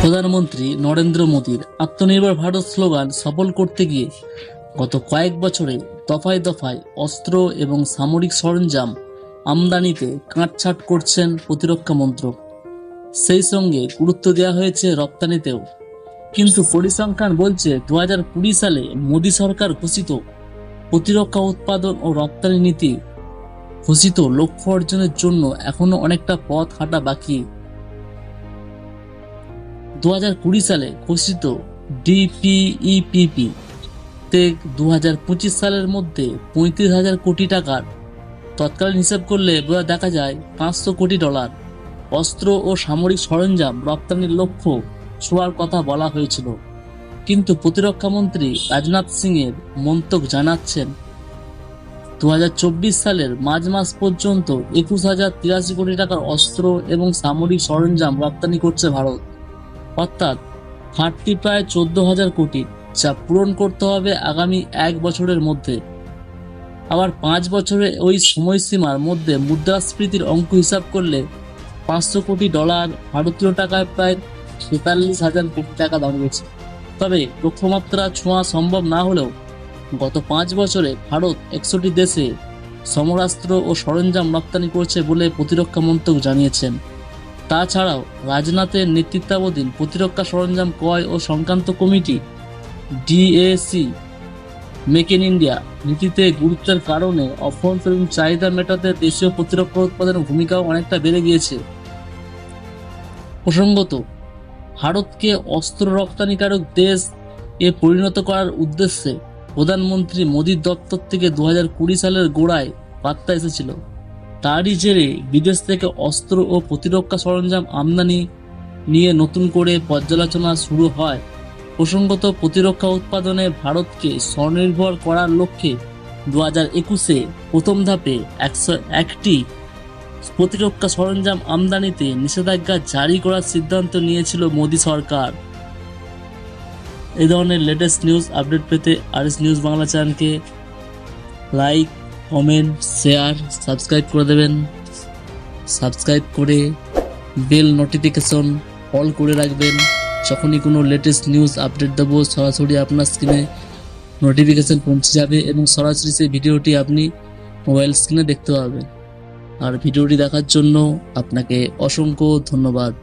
প্রধানমন্ত্রী নরেন্দ্র মোদীর আত্মনির্ভর ভারত স্লোগান সফল করতে গিয়ে গত কয়েক বছরে দফায় দফায় অস্ত্র এবং সামরিক সরঞ্জাম আমদানিতে কাটছাট করছেন প্রতিরক্ষা মন্ত্রক। সেই সঙ্গে গুরুত্ব দেওয়া হয়েছে রপ্তানিতেও। কিন্তু পরিসংখ্যান বলছে দু হাজার কুড়ি সালে মোদী সরকার ঘোষিত প্রতিরক্ষা উৎপাদন ও রপ্তানি নীতি ঘোষিত লক্ষ্য অর্জনের জন্য এখনও অনেকটা পথ হাঁটা বাকি। দু হাজার কুড়ি সালে ঘোষিত ডিপিইপিপি তে দু হাজার পঁচিশ সালের মধ্যে পঁয়ত্রিশ হাজার কোটি টাকার তৎকালীন হিসাব করলে দেখা যায় পাঁচশো কোটি ডলার। অস্ত্র ও সামরিক সরঞ্জাম রপ্তানির লক্ষ্য ছোঁয়ার কথা বলা হয়েছিল। কিন্তু প্রতিরক্ষা মন্ত্রী রাজনাথ সিং এর মন্তব্য জানাচ্ছেন দু হাজার চব্বিশ সালের মার্চ মাস পর্যন্ত একুশ হাজার তিরাশি কোটি টাকার অস্ত্র এবং সামরিক সরঞ্জাম রপ্তানি করছে ভারত। অর্থাৎ ঘাটতি প্রায় চোদ্দ হাজার কোটি যা পূরণ করতে হবে আগামী এক বছরের মধ্যে। আবার পাঁচ বছরের ওই সময়সীমার মধ্যে মুদ্রাস্ফীতির অঙ্ক হিসাব করলে পাঁচশো কোটি ডলার ভারতীয় টাকায় প্রায় তেতাল্লিশ হাজার কোটি টাকা দাঁড়িয়েছে তবে লক্ষ্যমাত্রা ছোঁয়া সম্ভব না হলেও গত পাঁচ বছরে ভারত একশোটি দেশে সমরাস্ত্র ও সরঞ্জাম রপ্তানি করছে বলে প্রতিরক্ষা মন্ত্রক জানিয়েছেন। তাছাড়াও রাজনাথের নেতৃত্বাধীন প্রতিরক্ষা সরঞ্জাম ক্রয় ও সংক্রান্ত committee DAC make in India নীতিতে গুরুত্বের কারণে অভ্যন্তরীণ চাহিদা মেটাতে দেশীয় প্রতিরক্ষা উৎপাদনের ভূমিকাও অনেকটা বেড়ে গিয়েছে। প্রসঙ্গত, ভারতকে অস্ত্র রপ্তানিকারক দেশ এ পরিণত করার উদ্দেশ্যে প্রধানমন্ত্রী মোদীর দপ্তর থেকে দু সালের গোড়ায় বার্তা এসেছিল। তারই জেরে বিদেশ থেকে অস্ত্র ও প্রতিরক্ষা সরঞ্জাম আমদানি নিয়ে নতুন করে পর্যালোচনা শুরু হয়। প্রসঙ্গত, প্রতিরক্ষা উৎপাদনে ভারতকে স্বনির্ভর করার লক্ষ্যে দু হাজার একুশে প্রথম ধাপে একশো একটি প্রতিরক্ষা সরঞ্জাম আমদানিতে নিষেধাজ্ঞা জারি করার সিদ্ধান্ত নিয়েছিল মোদী সরকার। এই ধরনের লেটেস্ট নিউজ আপডেট পেতে আর নিউজ বাংলা চ্যানেলকে লাইক কমেন্ট শেয়ার সাবস্ক্রাইব করে দেবেন। সাবস্ক্রাইব করে বেল নোটিফিকেশন অল করে রাখবেন। যখনই কোনো লেটেস্ট নিউজ আপডেট দেবো, সরাসরি আপনার স্ক্রিনে নোটিফিকেশন পৌঁছে যাবে এবং সরাসরি সেই ভিডিওটি আপনি মোবাইল স্ক্রিনে দেখতে পাবেন। আর ভিডিওটি দেখার জন্য আপনাকে অসংখ্য ধন্যবাদ।